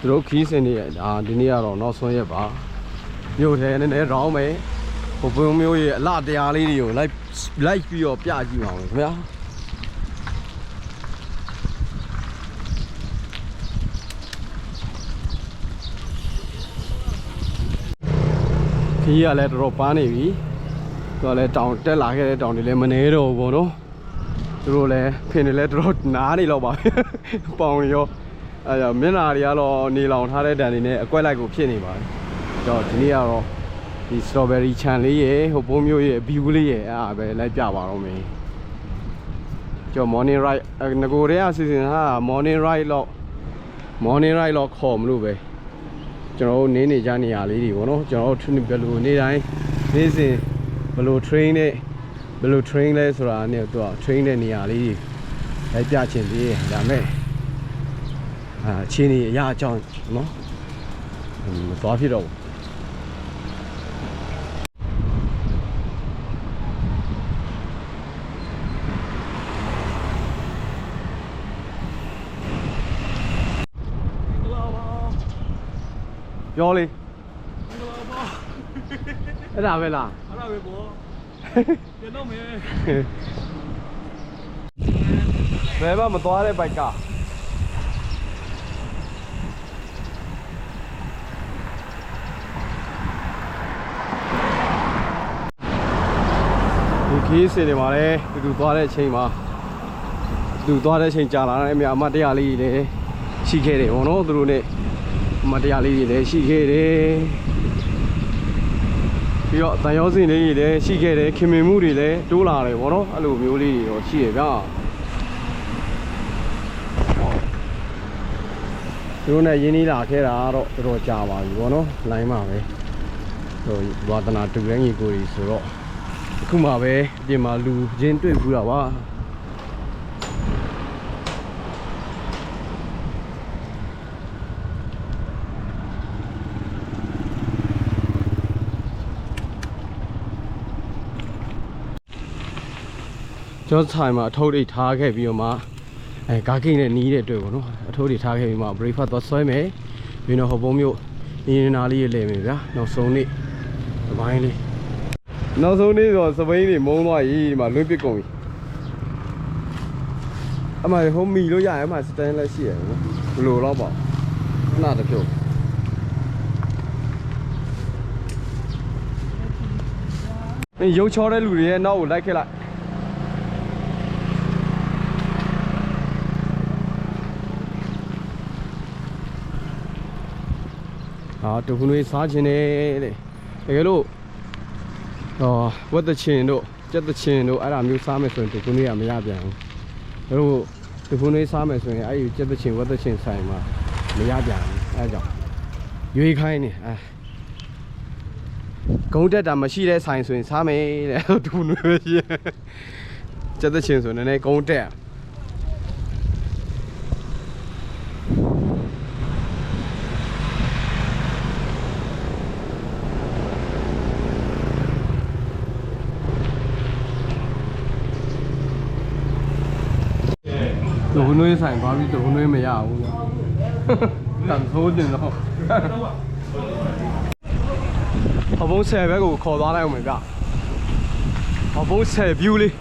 သူတို့ခီးစင်နေဒါဒီနေ့ကတော့နောက်ဆုံးရက်ပါမြို့ထဲနည်းနည်းရောင်းမယ်ဟိုဘုံမျိုးရဲ့အလှတရားလေးတွေကိုလိုက်လိုက်ပြီးတော့ပြကြည့်ပါဦးခင်ဗျာခီးကလည်းတော်တော်ပန်းနေပြီသူကလည်းတောင်တက်လာခဲ့တဲ့တောင်တွေလည်းမနေတော့ဘူးပေါ့နော်သူတို့လည်းဖင်တွေလည်းတော်တော်နားနေတော့ပါပေါင်ရော အဲဒါမျက်နှာတွေကတော့နေလောင်ထားတဲ့တန်တွေနဲ့အကွက်လိုက်ကိုဖြစ်နေပါတယ်။တော့ဒီနေ့ကတော့ဒီ strawberry ခြံလေးရေဟိုဘုံမျိုးရဲ့ view လေးရေအဲ့ဒါပဲလိုက်ပြပါတော့မယ်။ကျော် morning ride အဲငကိုတွေကစီစဉ်ထားတာ morning ride တော့ morning ride တော့ခေါ်မလို့ပဲကျွန်တော်တို့နေနေကြနေရလေးတွေပေါ့နော်ကျွန်တော်တို့ training ဘယ်လိုနေတိုင်းနေ့စဉ်ဘယ်လို train နဲ့ဘယ်လို train လဲဆိုတာနဲ့သူက train တဲ့နေရာလေးတွေလိုက်ပြချင်သေးတယ်ဒါမဲ့ အာအချင်းကြီးအရာအကြောင်းနော်မသွားဖြစ်တော့ဘူးပြောလေအဲ့ဒါပဲလားအဲ့ဒါပဲပေါ့ပြန်တော့မယ်ဘယ်မှမသွားတဲ့ဘိုက်က ဒီခီးစင်တွေမှာလည်းတူတူသွားတဲ့အချိန်မှာတူသွားတဲ့အချိန်ကြာလာတဲ့အမြအမတ်တရားလေးတွေလည်းရှိခဲ့တယ်ဗောနော်သူတို့ ਨੇ အမတ်တရားလေးတွေလည်းရှိခဲ့တယ်ပြီးတော့တန်ရောစင်လေးတွေလည်းရှိခဲ့တယ်ခင်မင်မှုတွေလည်းတိုးလာတယ်ဗောနော်အဲ့လိုမျိုးလေးတွေတော့ရှိရဗျာသူတို့နဲ့ရင်းနှီးလာခဲ့တာကတော့တော်တော်ကြာပါပြီဗောနော်လိုင်းမှာပဲဟိုဝါသနာတူရန်ကြီးကိုကြီးဆိုတော့ အခုမှပဲအပြင်မှာလူချင်းတွေ့ဘူးတာပါကျောင်းဆိုင်မှာအထုပ်တွေထားခဲ့ပြီးတော့မှအဲကားကိန်းနဲ့နီးတဲ့အတွက်ပေါ့နော်အထိုးတွေထားခဲ့ပြီးမှ breakfast သွားဆွဲမယ်ပြီးတော့ဟိုဘုံမျိုးနေနာလေးရေးလဲမယ်ဗျာနောက်ဆုံးနေ့ဒီပိုင်းလေး နောက်ဆုံးနေ့ဆိုစပိန်တွေမုံသွားပြီဒီမှာလွင့်ပစ်ကုန်ပြီအမဟိုမီလို့ရရအမစတန်လည်းရှိရနော်ဘယ်လိုတော့ပေါ့ခဏတစ်ပြုတ်အေးရုပ်ချောတဲ့လူတွေရဲ့နောက်ကိုလိုက်ခဲ့လိုက်ဟာတူခုနွေးစားခြင်းနဲ့တဲ့တကယ်လို့ ဟောဝတ်တချင်တို့ကြက်တချင်တို့အဲ့ဒါမျိုးစားမယ်ဆိုရင်တူခုနွေးကမရပြန်ဘူးဒါလို့တူခုနွေးစားမယ်ဆိုရင်အဲ့ဒီကြက်တချင်ဝတ်တချင်ဆိုင်မှာမရပြန်ဘူးအဲ့ဒါကြောင့်ရွေးခိုင်းနေအဲဂုံးတက်တာမရှိတဲ့ဆိုင်ဆိုရင်စားမယ်တဲ့တူခုနွေးပဲရှိရကြက်တချင်ဆိုရင်လည်းဂုံးတက် တူနွေး ဆိုင်သွားပြီးတူနွေးမရဘူးတန်ဆိုးတင်တော့ဟောဘုံဆယ်ဘက်ကိုခေါ်သွားလိုက်အောင်မယ်ဗျဟောဘုံဆယ် view လေး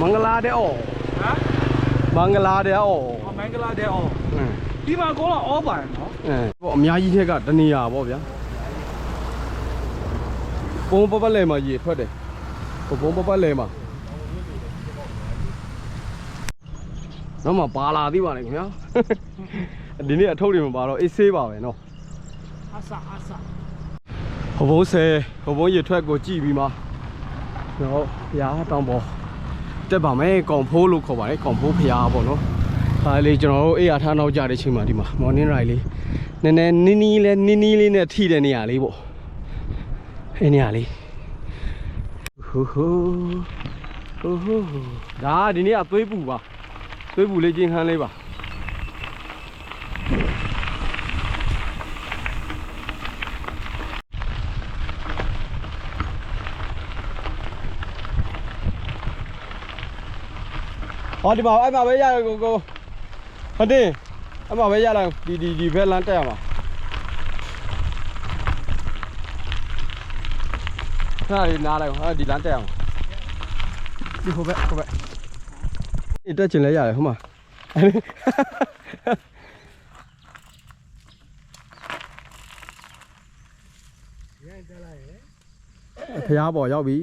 မင်္ဂလာ တဲ့အော်ဟမ်မင်္ဂလာတဲ့အော်အမင်္ဂလာတဲ့အော်ဒီမှာကောလာအော်ပါနော်အဲပေါ့အများကြီးထက်ကတနေရာပေါ့ဗျာပုံပပလဲမှာရေထွက်တယ်ပုံပပလဲမှာတော့မှပါလာသေးပါလိမ့်ခင်ဗျာဒီနေ့အထုပ်တွေမှာပါတော့အေးဆေးပါပဲနော်အဆာအဆာဟိုဘိုးဆယ်ဟိုဘိုးရေထွက်ကိုကြည့်ပြီးမှနော်ရားတောင်ပေါ် တက်ပါမယ်ကောင်ဖိုးလို့ခေါ်ပါတယ်ကောင်ဖိုးဖျားပေါ့နော်ဒါလေးကျွန်တော်တို့အေးရထားနောက်ကြတဲ့ချိန်မှာဒီမှာ morning ride လေးနည်းနည်းနီးနီးလေးနီးနီးလေးနဲ့ထိတဲ့နေရာလေးပေါ့အဲ့နေရာလေးဟဟိုဟိုဟိုဟိုဒါကဒီနေ့ကသွေးပူပါသွေးပူလေးချင်းခန်းလေးပါ ဟောဒီမှာအဲ့မှာပဲရရကိုကိုဟုတ်တယ်အဲ့မှာပဲရလိုက်ဒီဒီဒီဘက်လမ်းတက်ရမှာခဏလေးနားလိုက်ဟာဒီလမ်းတက်အောင်ဒီဟိုဘက်ဟိုဘက်အေးတက်ချင်လဲရတယ်ဟိုမှာဖျားပေါ်ရောက်ပြီ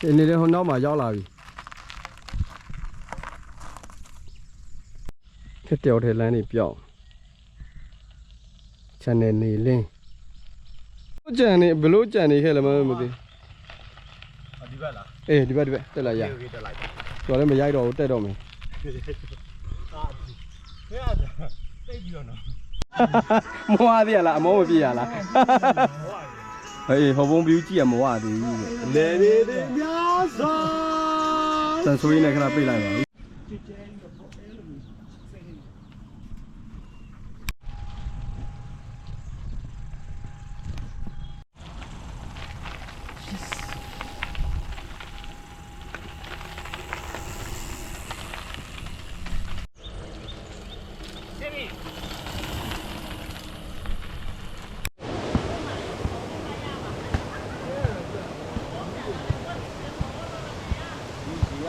ဒီနေ့လည်းဟိုနောက်မှာရောက်လာပြီခက်တယောက်ထဲလမ်းနေပြောင်း channel နေလင်းကြံနေဘလို့ကြံနေခဲ့လဲမမသိဒီဘက်လားအေးဒီဘက်ဒီဘက်တက်လိုက်ရတက်လိုက်ကျော်လည်းမရိုက်တော့ဘူးတက်တော့မယ်အာဘယ်ရတိတ်ပြီးတော့နော်မွားသေးရလားအမောမပြေရလား ဟေးဟိုဘုံပြူကြည့်ရမဝသေးဘူးလေလေလေများစွာတန်ဆိုးရင်းနဲ့ခဏပြေးလိုက်ပါ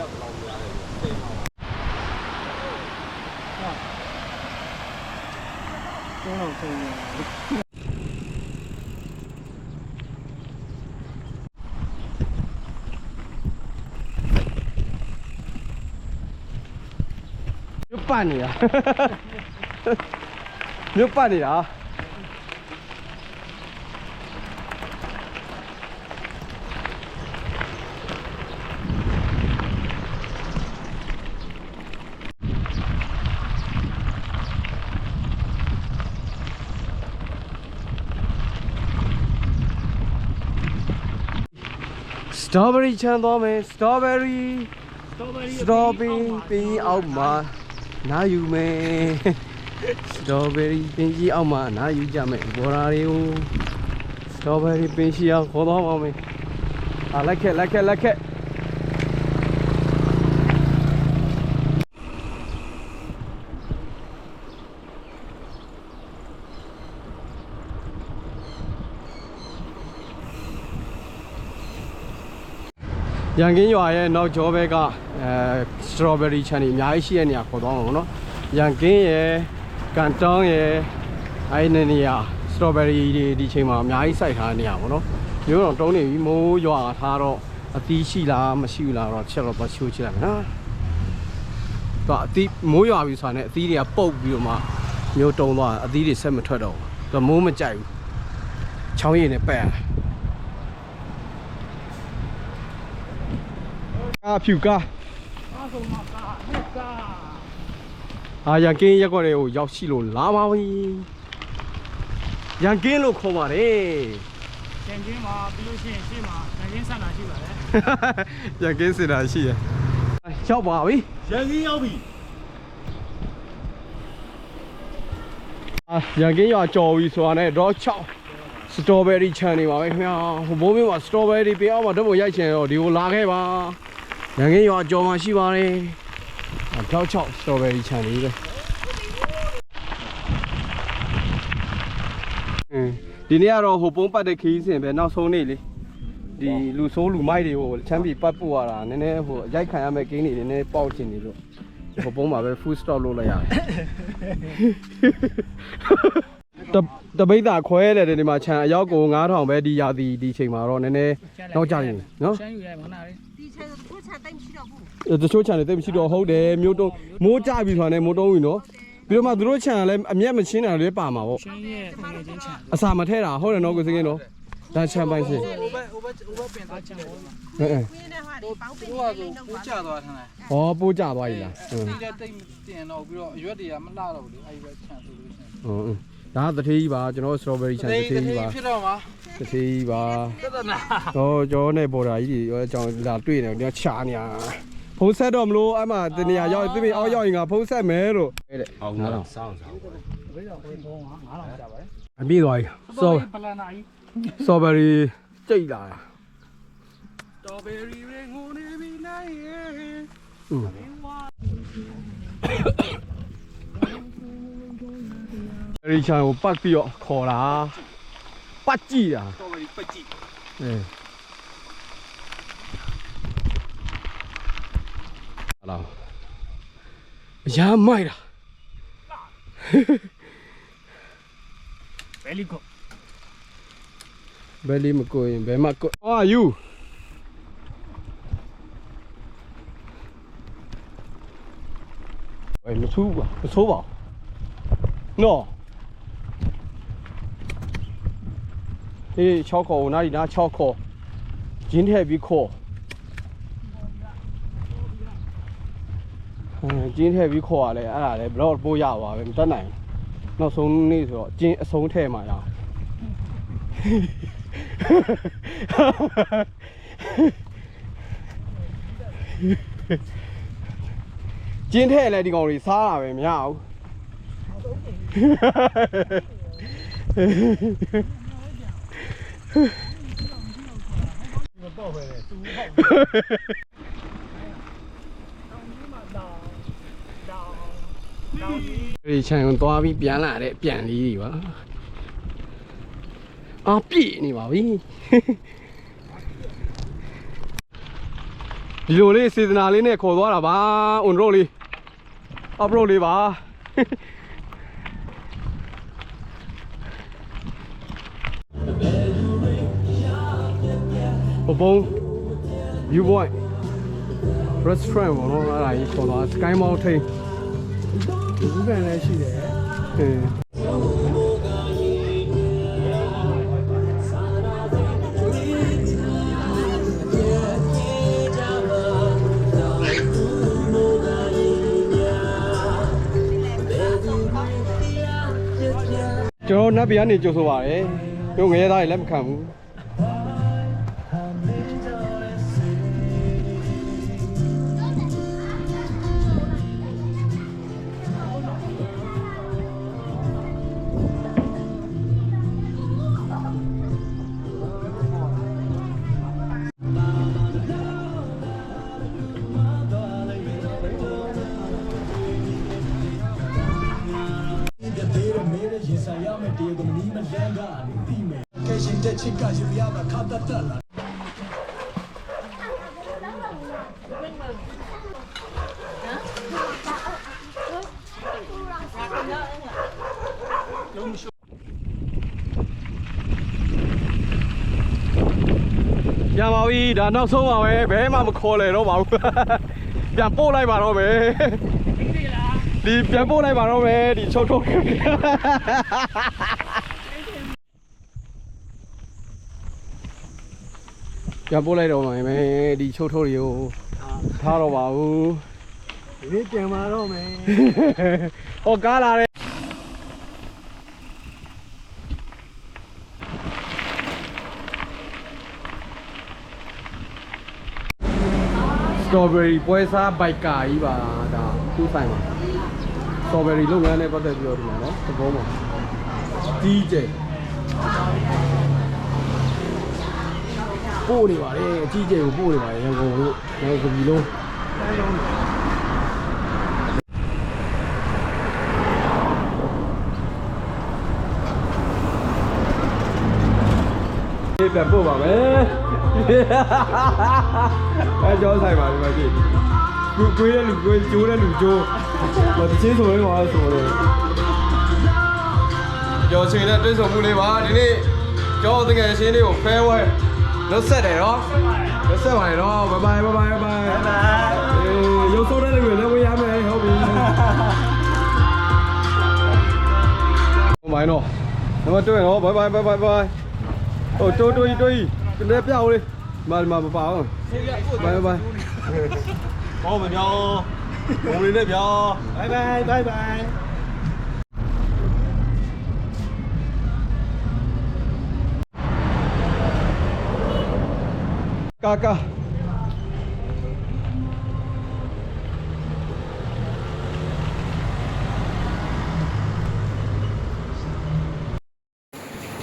ညပတ်နေတာညပတ်နေတာစတော် ဘယ်ရီချမ်းသွားမယ်စတော်ဘယ်ရီစတော်ဘယ်ရီစတော်ဘယ်ရီပင်ကြီးအောက်မှာနားယူမယ်စတော်ဘယ်ရီပင်ကြီးအောက်မှာနားယူကြမယ်ဘော်ရာတွေကိုစတော်ဘယ်ရီပင်ရှိအောင်ခေါ်သွားပါမယ်အာလက်ခက်လက်ခက်လက်ခက် ရန်ကင်းရွာရဲ့နောက်ကျောဘဲကအဲစတော်ဘယ်ရီချန်နေအများကြီးရှိတဲ့နေရာခေါ်သွားမှာပေါ့နော်ရန်ကင်းရဲ့ကန်တောင်းရဲ့အဲ့ဒီနေရာစတော်ဘယ်ရီတွေဒီချိန်မှာအများကြီးစိုက်ထားတဲ့နေရာပေါ့နော်မျိုးတော့တုံးနေပြီမိုးရွာထားတော့အသီးရှိလားမရှိဘူးလားတော့ချက်တော့တော့ချိုးချလိုက်မယ်နော်တော့အသီးမိုးရွာပြီဆိုတာနဲ့အသီးတွေကပုတ်ပြီးတော့မှမျိုးတုံးသွားအသီးတွေဆက်မထွက်တော့ဘူးတော့မိုးမကြိုက်ဘူးချောင်းရည်နဲ့ပက်ရတယ် ကာဖြူကာအားဆုံးမှာကာနှစ်ကာအာရန်ကင်းရက်ကွက်တွေကိုရောက်ရှိလို့လာပါပြီရန်ကင်းလို့ခေါ်ပါတယ်ကျန်ချင်းမှာပြီးလို့ရှိရင်ရှေ့မှာကျန်ချင်းဆန္ဒရှိပါတယ်ရန်ကင်းစင်တာရှိရရောက်ပါပြီရန်ကြီးရောက်ပြီအာရန်ကင်းရွာကြော်ပြီဆိုတာနဲ့တော့6စတော်ဘယ်ရီခြံနေပါပဲခင်ဗျာဟိုဘိုးမင်းမှာစတော်ဘယ်ရီပြင်အောင်မှာဓာတ်ပုံရိုက်ချင်တော့ဒီကိုလာခဲ့ပါ ရန်ကင်းရွာကြော်မှာရှိပါတယ်အာတော့6စတော်ဘယ်ရီခြံနေပဲအင်းဒီနေ့ကတော့ဟိုပုံးပတ်တဲ့ခီးစဉ်ပဲနောက်ဆုံးနေ့လေဒီလူဆိုးလူမိုက်တွေကိုချမ်းပြီပတ်ပို့ရတာနည်းနည်းဟိုရိုက်ခံရမဲ့ကင်းတွေနည်းနည်းပေါက်ချင်နေလို့ဟိုပုံးမှာပဲ full stop လုပ်လိုက်ရတယ်တတပိတ်တာခွဲတယ်ဒီမှာခြံအယောက်ကို9000ပဲဒီရာသီဒီချိန်မှာတော့နည်းနည်းနောက်ကျရင်နော်ရှမ်းယူရမနာလေးဒီ ချေကိုချတိုင်းမရှိတော့ဘူးအဲတချို့ခြံတွေတိတ်မရှိတော့ဟုတ်တယ်မျိုးတုံးမိုးကြပြီဆိုတာနဲ့မိုးတုံးပြီနော်ပြီးတော့မှသူတို့ခြံကလည်းအမျက်မချင်းတာလည်းပါမှာပေါ့ရှမ်းရဲ့ငွေချင်းချန်အစာမထဲတာဟုတ်တယ်နော်ကိုစင်းကင်းနော်ဒါခြံပိုင်စင်ဟိုဘက်ဟိုဘက်ဟိုဘက်ပင်သားချန်ပေါ်မှာအဲအဲ။ဝင်းတဲ့ဟာတွေပေါင်းပင်နေလိမ့်တော့ကိုပါကြသွားထမ်းတယ်ဟောပိုးကြသွားပြီလားဟွန်း။ဒီတဲ့တိတ်မတင်တော့ပြီးတော့အရွက်တွေကမလှတော့ဘူးလေ။အဲဒီပဲခြံဆိုလို့ရှိရင်ဟွန်းဒါကတထေးကြီးပါကျွန်တော် strawberry ချန်တထေးကြီးပါဖြစ်တော့မှာ တထေးကြီးပါသဒနာဟောကျောင်းနဲ့ဘော်ဒါကြီးတွေရောအကြောင်းလာတွေ့နေတယ်ချာနေရဖုံးဆက်တော့မလို့အဲ့မှာတနေရာရောက်သူမအောက်ရောက်ရင်ကဖုံးဆက်မယ်လို့တဲ့အောင်ငါငါတော့ဆောင်းဆောင်းအပြည့်သွားပြီစောပလနာကြီး strawberry ကြိတ်လာတာတော်ဘယ်ရီရေငိုနေပြီနိုင်ရဲ့อืมရီချန်ကိုပတ်ပြီးတော့ခေါ်တာ ပတ်ကြည့်တာတော်ပါပြီပတ်ကြည့်အဲဟလာအရာမိုက်တာဘယ်လီကိုဘယ်လီမကိုရင်ဘယ်မှာကို How are you Hey, မဆိုးပါမဆိုးပါနော် 这巧克哪里拿巧克？今天比考。嗯，今天比考嘞，အဲ့ဒါလေဘလော့ပို့ရပါပဲမတတ်နိုင်ဘူးနောက်ဆုံးနေ့ဆိုတော့ကျင်းအဆုံးထဲမှာရအောင် ကျင်းထဲလည်းဒီကောင်တွေစားတာပဲမရဘူး တော့ပဲသူဟောက်ဒီချန်ကိုသွားပြီးပြန်လာတဲ့ပြန်လေးတွေပါအာပြည့်နေပါပြီဒီလိုလေးစေတနာလေးနဲ့ခေါ်သွားတာပါအွန်ရိုလေးအပရိုလေးပါ ဘဘုံ view point restaurant ဘောနော်အဲ့ဒါကြီးခေါ်သွား sky mountain ဘူးကန်လည်းရှိတယ်အေးကျွန်တော်နတ်ပြည်ကနေကြိုဆိုပါရယ်တို့ငရဲသားတွေလက်မခံဘူး ရပါပြီဒါနောက်ဆုံးပါပဲဘဲမှမခေါ်လေတော့ပါဘူးပြန်ပို့လိုက်ပါတော့မယ်ဒီပြန်ပို့လိုက်ပါတော့မယ်ဒီချုပ်ထုတ် ပြန်ပို့လိုက်တော့မယ်ဒီချုပ်ထုတ်တွေကိုထားတော့ပါဘူးဒီနေ့ပြန်มาတော့မယ်ဟောကားလာတယ်စတော်ဘယ်ရီပွဲစားဘိုက်ကာကြီးပါဒါသူ့ဆိုင်ပါစတော်ဘယ်ရီလုပ်ငန်းနဲ့ပတ်သက်ပြီးတော့ဒီမှာနော်သဘောပါကြီးကျယ် ပို့နေပါလေအကြီးကျယ်ကိုပို့နေပါလေရန်ကုန်တို့ရန်ကုန်ပြည်လုံးဒီပြန်ပို့ပါမယ်အဲကြောဆိုင်ပါဒီမှာကြည့်ကိုကိုရလူကိုကျိုးတဲ့လူကျိုးမတချင်းဆိုရင်ပါဆိုတော့ကျော်ချင်းနဲ့တွေ့ဆုံမှုလေးပါဒီနေ့ကျော်တကယ်ရှင်းလေးကို farewell လို့ဆက်တယ်နော်လို့ဆက်ပါရနော် bye bye bye bye bye အေးရုပ်ဆိုးတဲ့လူတွေလည်းဝေးရမယ်ဟုတ်ပြီဟုတ်ပါနော်နံပါတ်2နော် bye bye bye bye bye ဟိုတိုးတိုးကြီးတိုးကြီးကလေးပြောက်လေးမမမပါအောင် bye bye bye ဘောမပြောဘုံလေးနဲ့ပြောဘိုင်ဘိုင် ကာကာ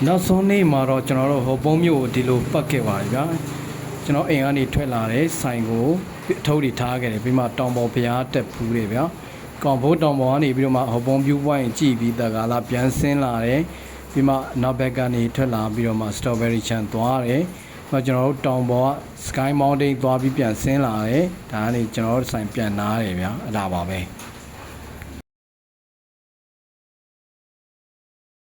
နောက်ဆုံးနေ့မှာတော့ကျွန်တော်တို့ဟိုပုံးမျိုးကိုဒီလိုပတ်ခဲ့ပါတယ်ဗျာကျွန်တော်အိမ်ကနေထွက်လာတဲ့ဆိုင်ကိုအထုပ်တွေထားခဲ့တယ်ပြီးမှတောင်ပေါ်ဘုရားတက်ဖူးတယ်ဗျာကောင်ဘိုးတောင်ပေါ်ကနေပြီးတော့မှဟိုပုံး view point ကြည့်ပြီးတကားလာပြန်ဆင်းလာတယ်ပြီးမှနောက်ဘက်ကနေထွက်လာပြီးတော့မှ strawberry chan သွားတယ်။ တော့ကျွန်တော်တို့တောင်ပေါ်က sky mountain သွားပြီးပြန်ဆင်းလာတယ်။ဒါကနေကျွန်တော်တို့ဆိုင်ပြန်နားတယ်ဗျာ။အဲ့ဒါပါပဲ။